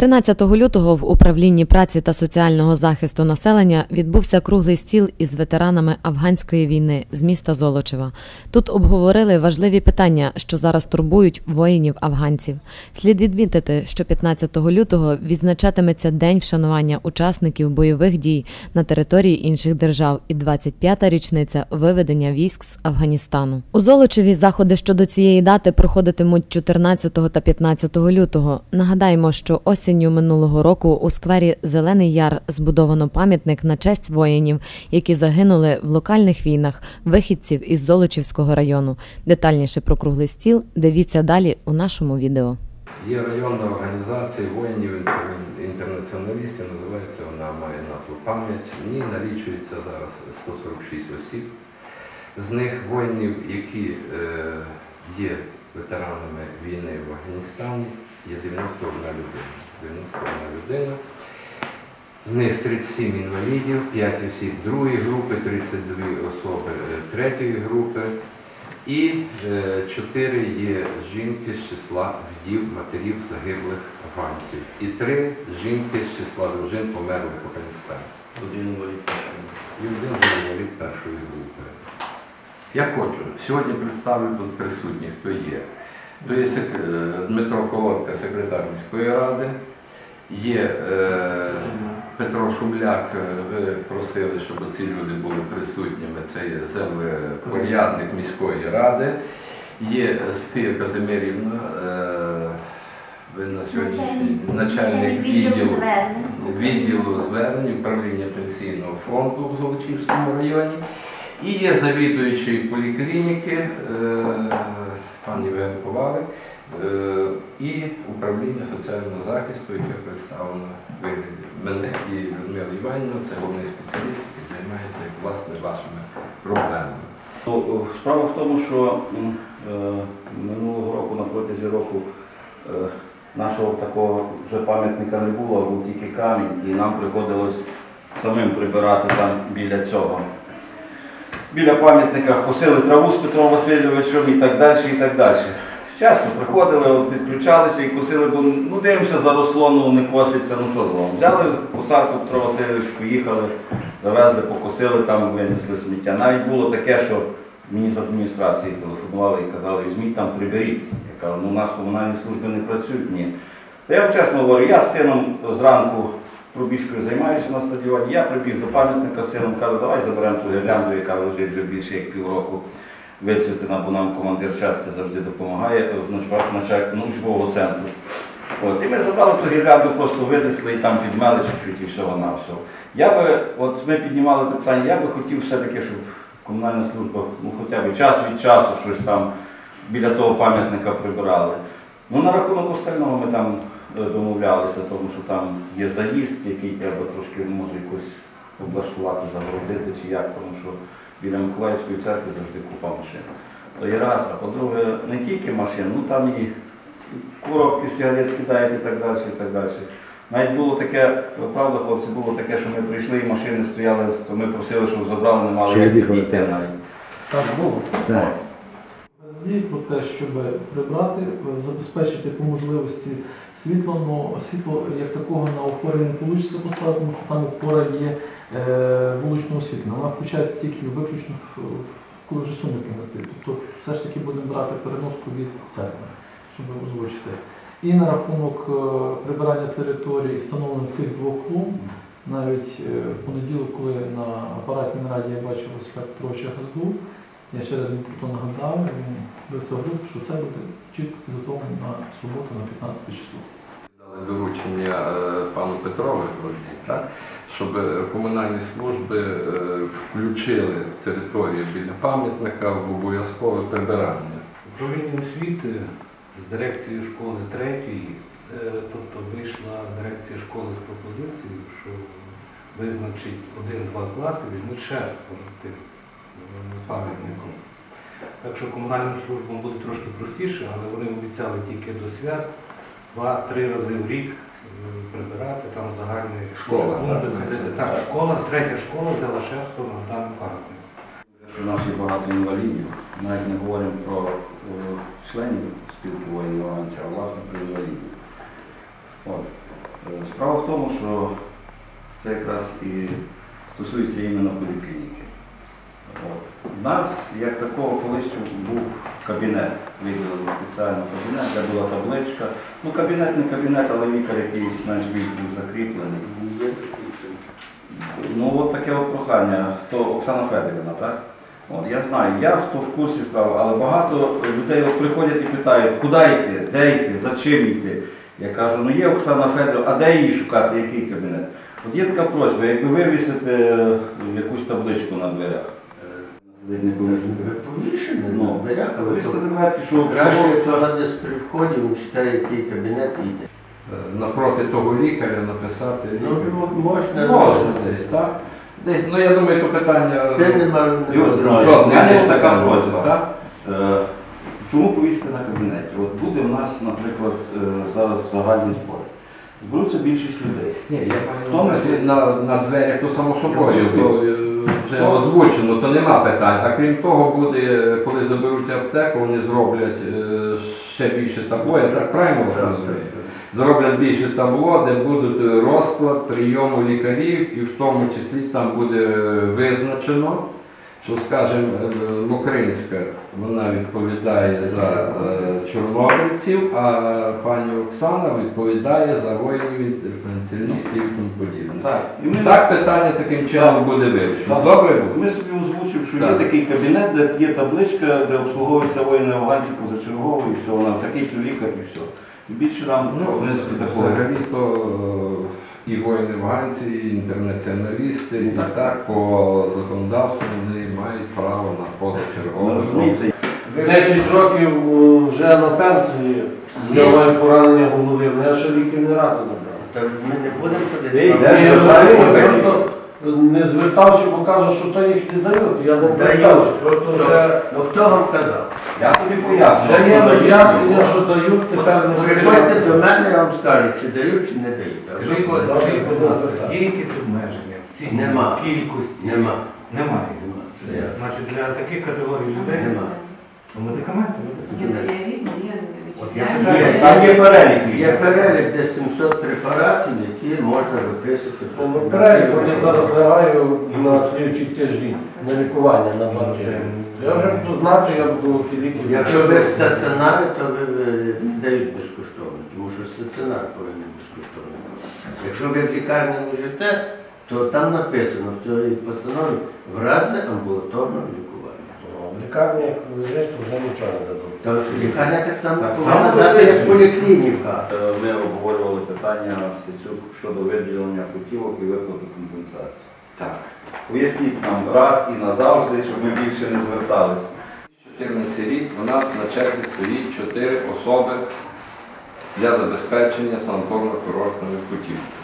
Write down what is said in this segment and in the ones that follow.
13 лютого в управлінні праці та соціального захисту населення відбувся круглий стіл із ветеранами афганської війни з міста Золочева. Тут обговорили важливі питання, що зараз турбують воїнів афганців. Слід відмітити, що 15 лютого відзначатиметься день вшанування учасників бойових дій на території інших держав і 25-та річниця виведення військ з Афганістану. У Золочеві заходи щодо цієї дати проходитимуть 14 та 15 лютого. Нагадаємо, що осінню минулого року у сквері Зелений Яр збудовано пам'ятник на честь воїнів, які загинули в локальних війнах вихідців із Золочівського району. Детальніше про круглий стіл дивіться далі у нашому відео. Є районна організація воїнів інтернаціоналістів. називається вона має назву пам'ять. В ній налічується зараз 146 осіб. З них воїнів, які е, є ветеранами війни в Афганістані, є 91 людина. 91 людина. З них 37 інвалідів, 5 осіб другої групи, 32 особи е, третьої групи. І е, чотири є жінки з числа вдів матерів загиблих афганців. І три жінки з числа дружин померлих афганістанців. Один інвалід. І один інвалід першої групи. Я хочу, сьогодні представлю тут присутніх, хто є. То є е, Дмитро Колодка, секретар міської ради, є е, Петро Шумляк, е, ви просили, щоб ці люди були присутніми. Це є землепорядник міської ради, є Софія Казимирівна, ви на сьогоднішній начальник відділу звернень. відділу звернень управління пенсійного фонду в Золочівському районі. І є завідуючий поліклініки е, пан Євген Ковалик е, і управління соціального захисту, яке представлено вигляді мене і Людмила Іванівна, це головний спеціаліст, який займається власне вашими проблемами. Ну, Справа в тому, що е, минулого року, на протязі року, е, нашого такого вже пам'ятника не було, був тільки камінь, і нам приходилось самим прибирати там біля цього. Біля пам'ятника косили траву з Петром Васильовичем і так далі, і так далі. Часто приходили, підключалися і косили, бо ну дивимося, заросло, ну не коситься, ну що зробимо. Взяли косарку Петро Васильович, поїхали, завезли, покосили, там винесли сміття. Навіть було таке, що мені з адміністрації телефонували і казали, візьміть там приберіть. Я кажу, ну у нас комунальні служби не працюють, ні. Та я вам чесно говорю, я з сином зранку пробіжкою займаюся на стадіоні, я прибіг до пам'ятника сином, кажу, давай заберемо ту гірлянду, яка лежить вже більше як півроку. Висвітлена, бо нам командир часто завжди допомагає е, в нач- началь- ну, учбового центру. От, і ми забрали ту гірлянду, просто винесли і там підмели чуть-чуть і всього на все. Я би, от ми піднімали це питання, я би хотів все-таки, щоб комунальна служба, ну хоча б час від часу щось там біля того пам'ятника прибирали. Ну на рахунок остального ми там домовлялися, тому що там є заїзд, який треба трошки може якось облаштувати, загородити чи як, тому що біля Миколаївської церкви завжди купа машин. То є раз, а по-друге, не тільки машин, ну там і коробки сигарет кидають і так далі, і так далі. Навіть було таке, правда, хлопці, було таке, що ми прийшли і машини стояли, то ми просили, щоб забрали, не мали як так. навіть. Так було. Так. Дії про те, щоб прибрати, забезпечити по можливості світло, но світло як такого на опорі не вийде поставити, тому що там опора є е, вуличного освітлення. Вона включається тільки виключно в, коли вже сумерки настають. Тобто все ж таки будемо брати переноску від церкви, щоб озвучити. І на рахунок е, прибирання території і встановлення тих двох клумб, навіть е, в понеділок, коли на апаратній нараді я бачив Василя Петровича Газду, я ще раз про то нагадав, групу, що все буде чітко підготовлено на суботу, на 15 число. Дали доручення е, пану Петрові, так, щоб е, комунальні служби е, включили територію біля пам'ятника в обов'язкове прибирання. Управління освіти з дирекцією школи третьої, тобто вийшла дирекція школи з пропозицією, що визначить один-два класи, візьмуть тих е, пам'ятником. Так що комунальним службам буде трошки простіше, але вони обіцяли тільки до свят два-три рази в рік е, прибирати там загальні клумби так, школа, третя школа взяла шестеро на даний пам'ятник. У нас є багато інвалідів, навіть не говоримо про е, членів спілки воїнів а власне про інвалідів. От. Справа в тому, що це якраз і стосується іменно поліклініки. У нас, як такого, колись був кабінет, виділили спеціально кабінет, де була табличка. Ну, кабінет не кабінет, але лікар якийсь менш більш був закріплений. Ну, от таке от прохання. То Оксана Федорівна, так? От, я знаю, я в то в курсі справи, але багато людей от приходять і питають, куди йти, де йти, за чим йти. Я кажу, ну є Оксана Федорівна, а де її шукати, який кабінет? От є така просьба, якби вивісити е, якусь табличку на дверях. Не повісити. Повішене Ну, дверях, але то що краще, обслуговується- якщо вона десь при вході, читає, який кабінет йде. Е, Напроти того лікаря написати. Ну, ну, можна, Можна десь, так? Десь, ну я думаю, то питання. З тим немає Юрій Зинович, Жодних у мене не така просьба. так? Е, Чому повісити на кабінеті? От буде в нас, наприклад, е, зараз загальний збор. Зберуться більшість людей. Ні, я маю на на, дверях, то само собою, вже озвучено, то нема питань. А крім того, буде, коли заберуть аптеку, вони зроблять е, ще більше табло, я так правильно вже розумію? Зроблять більше табло, де будуть е, розклад прийому лікарів, і в тому числі там буде визначено, що, скажімо, е, Лукринська, вона відповідає за е, чорнобильців, а пані Оксана відповідає за воїнів інтервенціоністів і тому подібне. Так, і ми, Так питання таким чином буде вирішено. Добре буде? ми собі озвучив, що є такий кабінет, де є табличка, де обслуговуються воїни афганці позачергово, і все, вона такий то лікар і все. І більше нам Ну, в принципі такого. взагалі то е, і воїни афганці, і інтернаціоналісти, і Так. так по законодавству вони мають право на позачергове. 10 років е, вже на пенсії, я маю поранення голови, але я ще ліки не раду не ми не будемо ходити. Не звертався, бо кажуть, що то їх не дають. Я не Дають. звертався. Просто вже, Ну хто вам казав? Я тобі поясню. вже є що роз'яснення, що дають, тепер не Приходьте до мене, я вам скажу, чи дають, чи не дають. Скажіть, будь ласка. Є якісь обмеження в ціні, Нема. в кількості? Нема. Немає. Нема. Значить, для таких категорій людей Нема. Ну, медикаменти. Є, є різні, є От я вітчизняні, питаю, є- Там є перелік. Є перелік, де 700 препаратів, які можна виписувати. Ну, перелік, от я зараз лягаю на слідчий тиждень на лікування на два тижні. Я вже позначу, я буду ліки. Якщо ви в стаціонарі, то ви ви дають безкоштовно, тому що стаціонар повинен безкоштовно. Якщо ви в лікарні лежите, то там написано в цій постанові в разі амбулаторного лікування. В лікарні, як лежиш, то вже нічого не дадуть. То лікарня так само Так повинна само дати, як поліклініка. Е, Ми обговорювали питання Стецюк щодо виділення путівок і виплати компенсації. Так. Поясніть нам раз і назавжди, щоб ми більше не зверталися. 14 рік у нас на черзі стоїть 4 особи для забезпечення санаторно-курортними путівками.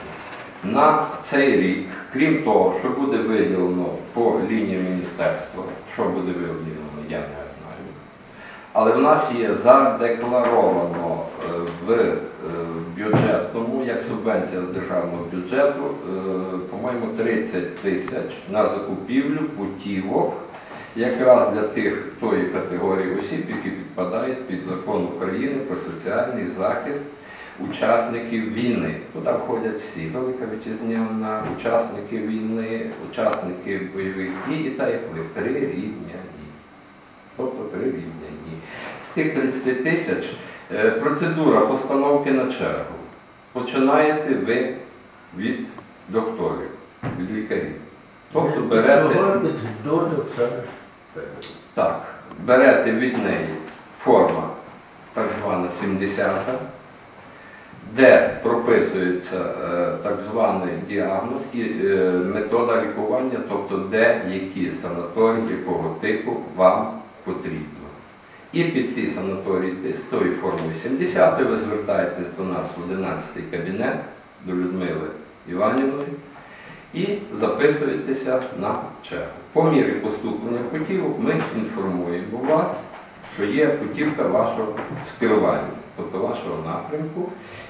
На цей рік, крім того, що буде виділено по лінії міністерства, що буде виділено, я не знаю. Але в нас є задекларовано е, в е, бюджетному, як субвенція з державного бюджету, е, по-моєму, 30 тисяч на закупівлю путівок якраз для тих тої категорії осіб, які підпадають під закон України про соціальний захист учасників війни. Туди входять всі Велика Вітчизняна, учасники війни, учасники бойових дій і так як ви прирівняні. Тобто прирівняні. З тих 30 тисяч е, процедура постановки на чергу. Починаєте ви від докторів, від лікарів. Тобто берете. Так, берете від неї форма, так звана 70, де прописується е, так званий діагноз і е, метода лікування, тобто де які санаторії, якого типу вам потрібно. І під ті санаторії з тою формою 70 ви звертаєтесь до нас в 11 кабінет, до Людмили Іванівної і записуєтеся на чергу. По мірі поступлення путівок ми інформуємо вас, що є путівка вашого скерування, тобто вашого напрямку.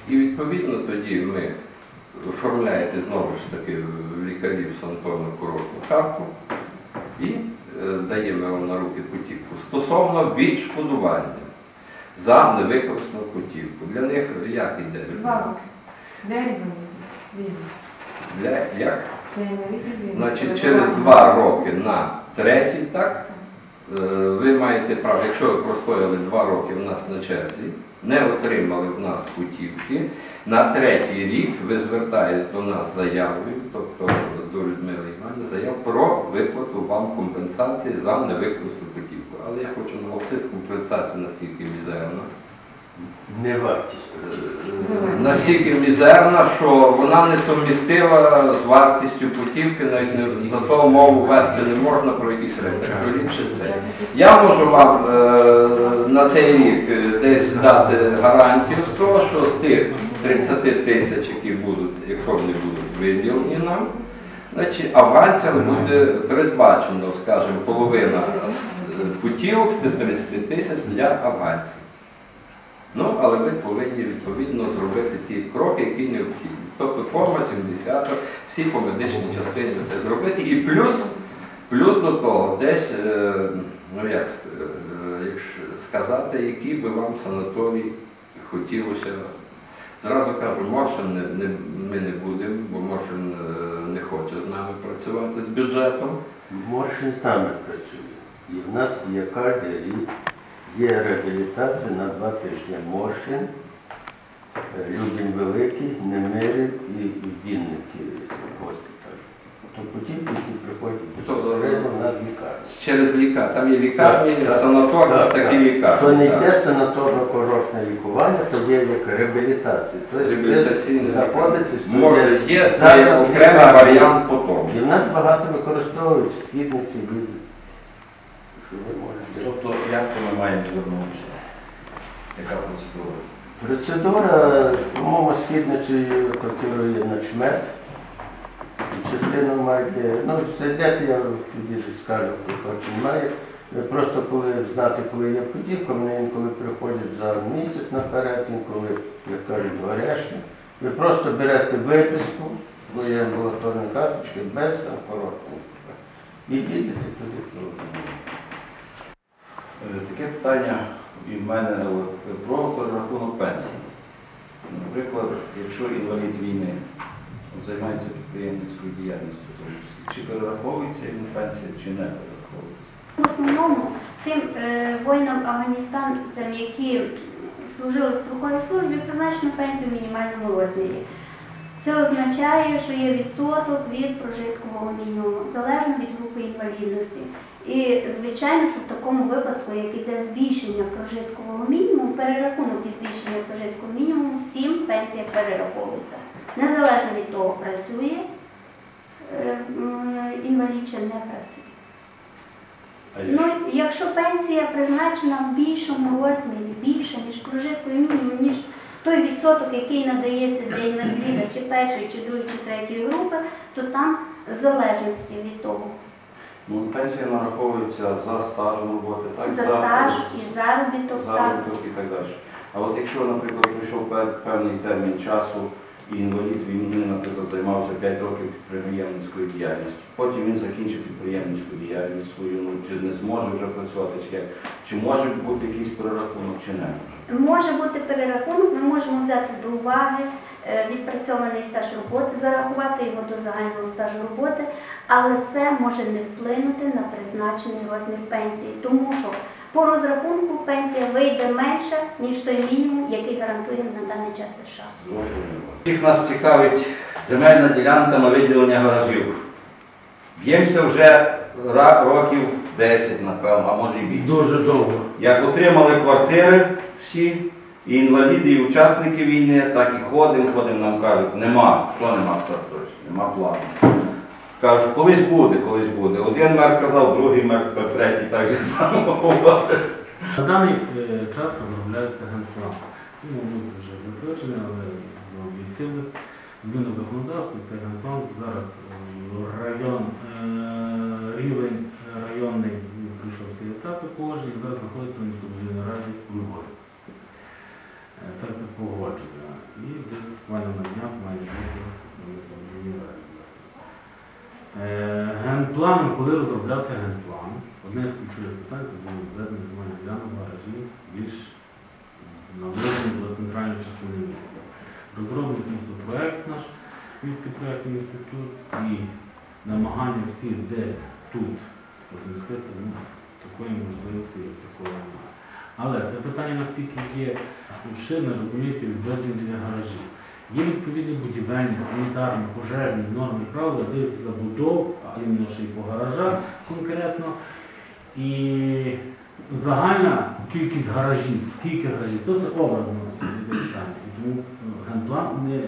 І відповідно тоді ми оформляєте знову ж таки в лікарів санаторно курортну карту і е, даємо вам на руки путівку. Стосовно відшкодування за невикористану путівку. Для них як йде? Два роки. Вони. Для, як? Значить, через два роки на третій, так? Е, Ви маєте право, якщо ви простояли два роки в нас на черзі, не отримали в нас путівки, на третій рік ви звертаєтесь до нас заявою, тобто до Людмили Іванівни, заяв про виплату вам компенсації за невикористану путівку. Але я хочу наголосити, компенсація настільки мізерна, Не вартість. настільки мізерна, що вона не сумістила з вартістю путівки, навіть не за то мову вести не можна про якісь речі. Що ліпше це. Я можу вам е, на цей рік е, десь дати гарантію з того, що з тих 30 тисяч, які будуть, якщо вони будуть виділені нам, значить авансом буде передбачено, скажімо, половина е, путівок з тих 30 тисяч для авансів. Ну, але ви повинні відповідно зробити ті кроки, які необхідні. Тобто форма 70, всі по медичній частині це зробити. І плюс, плюс до того, десь, е, ну як е, сказати, який би вам санаторій хотілося. Зразу кажу, Моршин не, не, ми не будемо, бо Моршин е, не хоче з нами працювати з бюджетом. Моршин з нами працює. І в нас є рік є реабілітація на два тижні. Моршин, е, Любень Великий, Немирів і Вінники госпіталь. Тобто ті, які приходять безпосередньо на лікарню. Через лікарні. Там є лікарні, санаторні, так, такі так. лікарні. То не йде санаторно-курортне лікування, то є як реабілітація. Тобто Реабілітаційний знаходиться, Може, є є окремий варіант потім. І в нас багато використовують східниці від. Що ви можете. Тобто, як то ми маємо звернутися? Яка процедура? Процедура, по-моєму, східничою контролює начмет. Частину маєте, ну, зайдете, я тоді скажу, хто хоче має. Ви Просто коли знати, коли є путівка, вони інколи приходять за місяць наперед, інколи, як кажуть, горяшки. Ви просто берете виписку, бо є амбулаторні карточки без короткого. І їдете туди. Е, Таке питання і в мене про перерахунок пенсії. Наприклад, якщо інвалід війни займається підприємницькою діяльністю, то чи перераховується йому пенсія, чи не перераховується? В основному тим е, воїнам афганістанцям, які служили в строковій службі, призначено пенсію в мінімальному розмірі. Це означає, що є відсоток від прожиткового мінімуму, залежно від групи інвалідності. І звичайно, що в такому випадку, як іде збільшення прожиткового мінімуму, перерахунок і збільшення прожиткового мінімуму, всім пенсія перераховується. Незалежно від того, працює е, інвалід чи не працює. Ну, якщо пенсія призначена в більшому розмірі, більше, ніж прожитковий мінімум, ніж той відсоток, який надається для інваліда чи першої, чи другої, чи третьої групи, то там в залежності від того. Ну, пенсія нараховується за стажем роботи, так? За стаж і заробіток, так. заробіток і так далі. А от якщо, наприклад, пройшов певний термін часу і інвалід війни, наприклад, займався 5 років підприємницькою діяльністю, потім він закінчив підприємницьку діяльність свою, ну чи не зможе вже працювати, чи як? Чи може бути якийсь перерахунок, чи не може? Може бути перерахунок, ми можемо взяти до уваги відпрацьований стаж роботи, зарахувати його до загального стажу роботи, але це може не вплинути на призначений розмір пенсії, тому що по розрахунку пенсія вийде менша, ніж той мінімум, який гарантує на даний час держава. Всіх нас цікавить земельна ділянка на виділення гаражів. Б'ємося вже років 10, напевно, а може і більше. Дуже довго. Як отримали квартири всі, і інваліди, і учасники війни, так і ходимо, ходимо, нам кажуть, нема, що нема квартири, нема плану. Кажуть, колись буде, колись буде. Один мер казав, другий мер, третій так же само говорить. На даний е, час розробляється генплан. Він бути вже затверджений, але з об'єктивних змін у законодавстві цей генплан зараз е, район, е, рівень районний він пройшов всі етапи положення, зараз знаходиться на містобудівній раді Львові. Е, Так як погодження. І десь буквально на днях має бути власне. Е, Генплан, коли розроблявся генплан, одне з ключових питань це було відведення земельних ділянок гаражів більш наближені до центральної частини міста. Розробник місто проект наш, Львівський проєктний інститут і намагання всіх десь тут розмістити, ну, такої можливості як такої немає. Але це питання наскільки є обширне, розумієте, відведення для гаражів. Є відповідні будівельні, санітарні, пожежні норми правила десь забудов, а іменно ще й по гаражах конкретно. І загальна кількість гаражів, скільки гаражів, це все образно питання. Тому ну, генплан не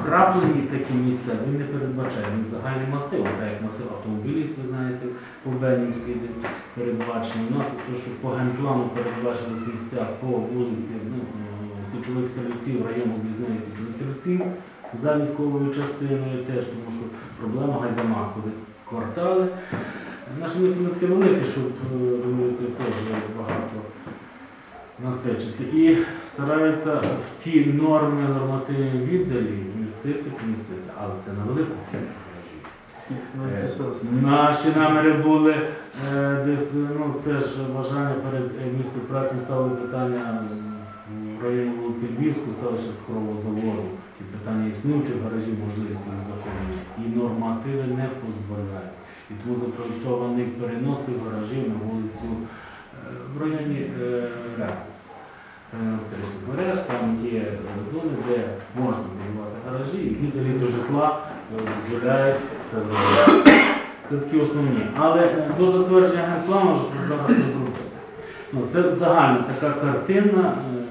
вкраплені такі місця, він не передбачає, він загальний масив, так як масив автомобілів, ви знаєте, по Бенівській десь передбачений. У нас то, що по генплану передбачені місця по вулиці ну, е, Січових стрільців, району об'їзної Січових стрільців за військовою частиною теж, тому що проблема Гайдамаску, десь квартали. Наше місто не таке велике, щоб е, робити теж багато насичити. І стараються в ті норми нормативні віддалі вмістити, помістити, але це на велику кількість гаражів. Е, Наші наміри були е, десь ну, теж бажання перед е, містом проектом ставили питання в районі вулиці Львівську, селища Скорового заводу, і питання існуючих гаражів можливості узаконення. І нормативи не дозволяють. І тому запроєктований перенос тих гаражів на вулицю в районі РЕК. Електричних мереж, там є зони, де можна будувати гаражі, і віддалі до житла е, дозволяють це зробити. Це такі основні. Але е, до затвердження генплану зараз не зробити. Ну, це загальна така картина, е,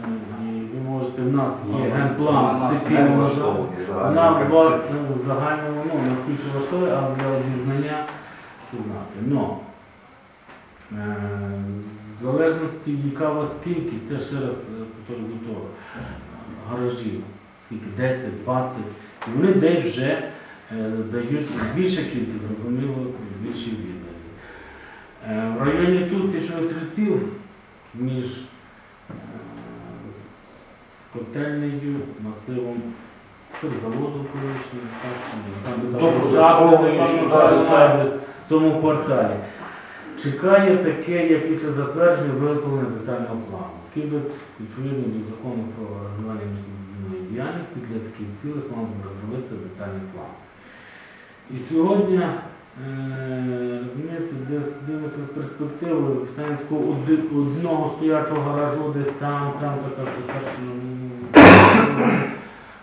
можете, в нас є генплан в сесійному залу. Вона у вас в загальному, ну, наскільки влаштовує, але для обізнання знати. Но, е, в залежності, яка у вас кількість, теж ще раз е, повторюю до того, гаражів, скільки 10, 20, і вони десь вже е, дають більша кількість, зрозуміло, більші віддалі. Е, в районі тут січових стрільців між котельнею, масивом сирзаводу колишнім, так, там, де Добре, Брусчатка, добре, де сюди, пам'ятаю, сюди. там десь в тому кварталі. Чекає таке, як після затвердження виготовлення детального плану. Такий би, відповідно до закону про регулювання містобудівної діяльності для таких цілих мав би розробитися детальний план. І сьогодні, е, розумієте, десь дивимося з перспективи, питання такого одного стоячого гаражу десь там, там така достатньо ну,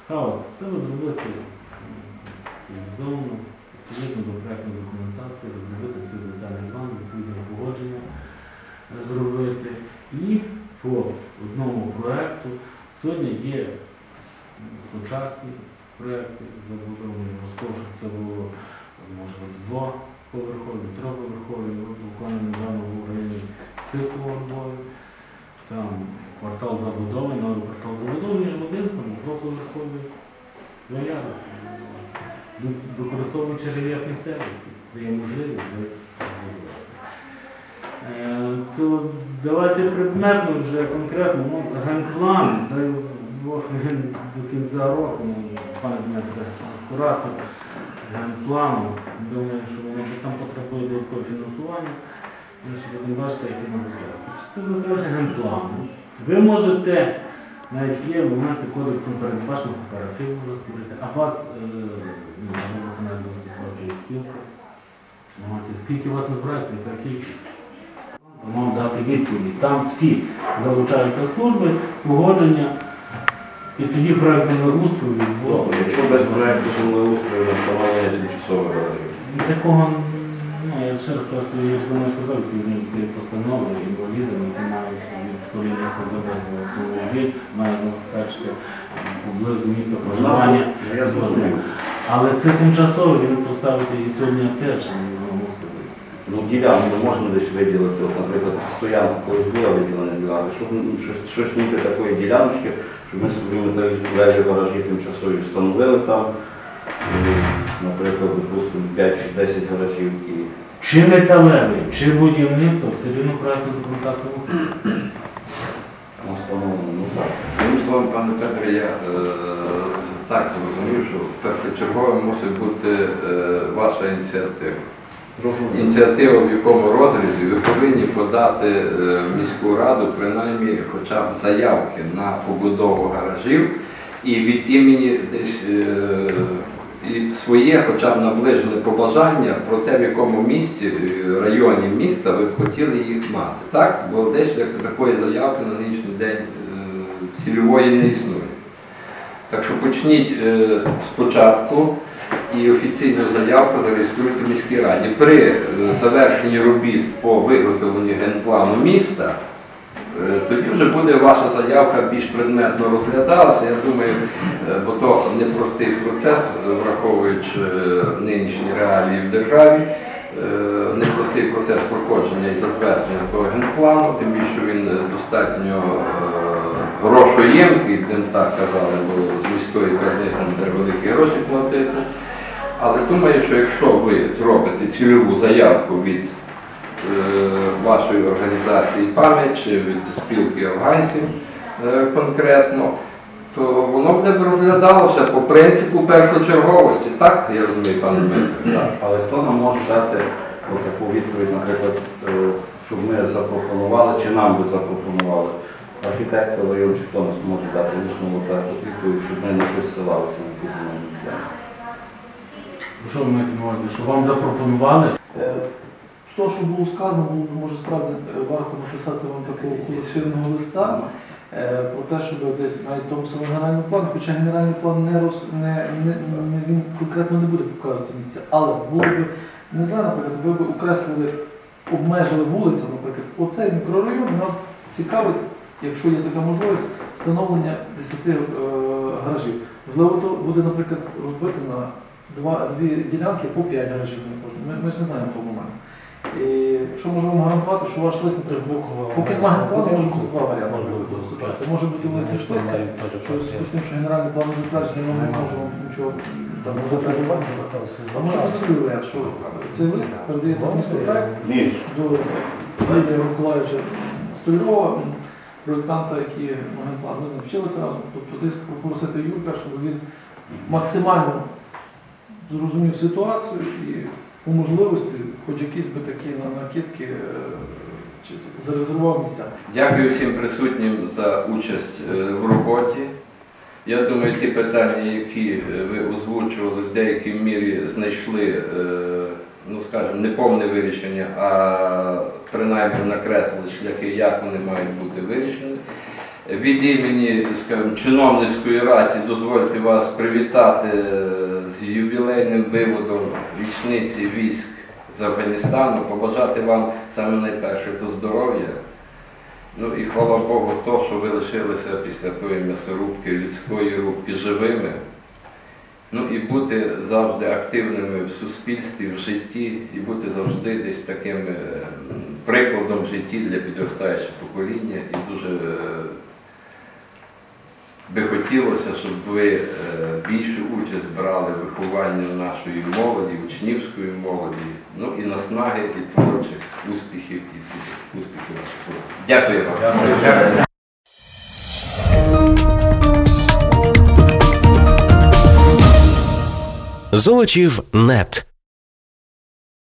хаос. Це зробити цивілізовано, відповідно до проєктної документації, розробити цей детальний план, відповідне погодження е, зробити. І по одному проєкту сьогодні є сучасні проєкти забудовані Московську. Це було може бути двоповерхові, триповерхові, буквально недавно в Сихова Львові. Там квартал забудови, новий квартал забудови між будинками, двоповерхові. Ну, я використовуючи рельєф місцевості, де є можливість. Е, То давайте предметно вже конкретно, ну, генплан, дай Бог він до кінця року, ну, пане Дмитре, скуратор генплану, думаю, що воно там потребує додаткового фінансування. Ми ще будемо бачити, як воно закладається. Після затвердження генплану ви можете навіть є моменти кодексом передбачено кооперативу розробити, а вас навіть виступати і спілка. Скільки у вас не збирається, яка кількість? Мав дати відповідь. Там всі залучаються служби, погодження, і тоді проект землеустрою відбувається. Якщо без проєкту землеустрою на встановлення тимчасових Такого, ну, я ще раз кажу, це я вже сказав, відповідно цієї постанови, інвалідам, які мають відповідно соцзабезу автомобіль, має забезпечити поблизу місця проживання. Ну, Я зрозумів. Але це тимчасово, він поставити і сьогодні теж десь. Ну, ділянку можна десь виділити, от, наприклад, стоянка колись була виділена ділянка, щоб ну, щось, щось ніби такої діляночки, щоб ми собі металеві гаражі тимчасові встановили там, і, наприклад, допустимо, 5 чи 10 гаражів і Чи металевий, чи будівництво, все рівно проєктна документація мусить. Бути. встановлено. Ну так. Одним словом, пане Петре, я е, так зрозумів, що першочергово мусить бути е, ваша ініціатива. Ініціатива в якому розрізі ви повинні подати е, в міську раду принаймні хоча б заявки на побудову гаражів і від імені десь е, і своє, хоча б наближили побажання про те, в якому місті, е, районі міста ви б хотіли їх мати. Так? Бо десь як такої заявки на нинішній день е, цільової не існує. Так що почніть е, спочатку і офіційну заявку зареєструйте в міській раді. При завершенні робіт по виготовленню генплану міста, тоді вже буде ваша заявка більш предметно розглядалася. Я думаю, е, бо то непростий процес, е, враховуючи е, нинішні реалії в державі. е, Непростий процес проходження і затвердження того генплану, тим більше він е, достатньо е, грошоємкий, тим так казали, бо з міської казни там треба великі гроші платити. Але думаю, що якщо ви зробите цільову заявку від е, вашої організації пам'ять чи від спілки афганців е, конкретно, то воно б розглядалося по принципу першочерговості, так? Я розумію, пане Дмитре? Так, але хто нам може дати таку відповідь, наприклад, е, щоб ми запропонували, чи нам би запропонували архітектор району, чи хто нас може дати усну відповідь, щоб ми на щось ссилалися на якусь земельну ділянку. Що ви маєте на увазі? Що вам запропонували? Того, що було сказано, було б може справді е, варто написати вам такого колективного листа е, про те, щоб десь навіть тому самому генеральному плані, хоча генеральний план не, роз, не, не, він конкретно не буде показувати ці місця, але було б не знаю, наприклад, ви б окреслили, обмежили вулицю, наприклад, оцей мікрорайон нас цікавить, якщо є така можливість, встановлення 10 е, гаражів. Можливо, то буде, наприклад, розбито на два, дві ділянки по 5 гаражів. Ми, ми ж не знаємо того моменту. І що можу вам гарантувати, що ваш лист, наприклад, поки немає генплану, може бути два варіанти. Це може бути лист не списка, що в зв'язку з тим, що генеральний план не затверджений, ми не можемо нічого. Там зробити. А може бути другий варіант, що цей лист передається в проект до Юрія Миколаївича Столярова, проєктанта, який генплан, ми з ним вчилися разом. Тобто десь попросити Юрка, щоб він максимально зрозумів ситуацію і по можливості, хоч якісь би такі накидки е, зарезервував місця. Дякую всім присутнім за участь е, в роботі. Я думаю, ті питання, які е, ви озвучували, в деякій мірі знайшли, ну скажімо, не повне вирішення, а принаймні накреслили шляхи, як вони мають бути вирішені. Від імені скажімо, чиновницької раді дозвольте вас привітати ювілейним виводом річниці військ з Афганістану, побажати вам саме найперше то здоров'я. Ну і хвала Богу, то, що ви лишилися після тої м'ясорубки, людської рубки живими. Ну і бути завжди активними в суспільстві, в житті, і бути завжди десь таким е, прикладом в житті для підростаючого покоління. І дуже е, би хотілося, щоб ви е, більшу участь брали в вихованні нашої молоді, учнівської молоді, ну і наснаги, і творчих успіхів, і успіхів наших. Дякую вам. Дякую. Золочів нет.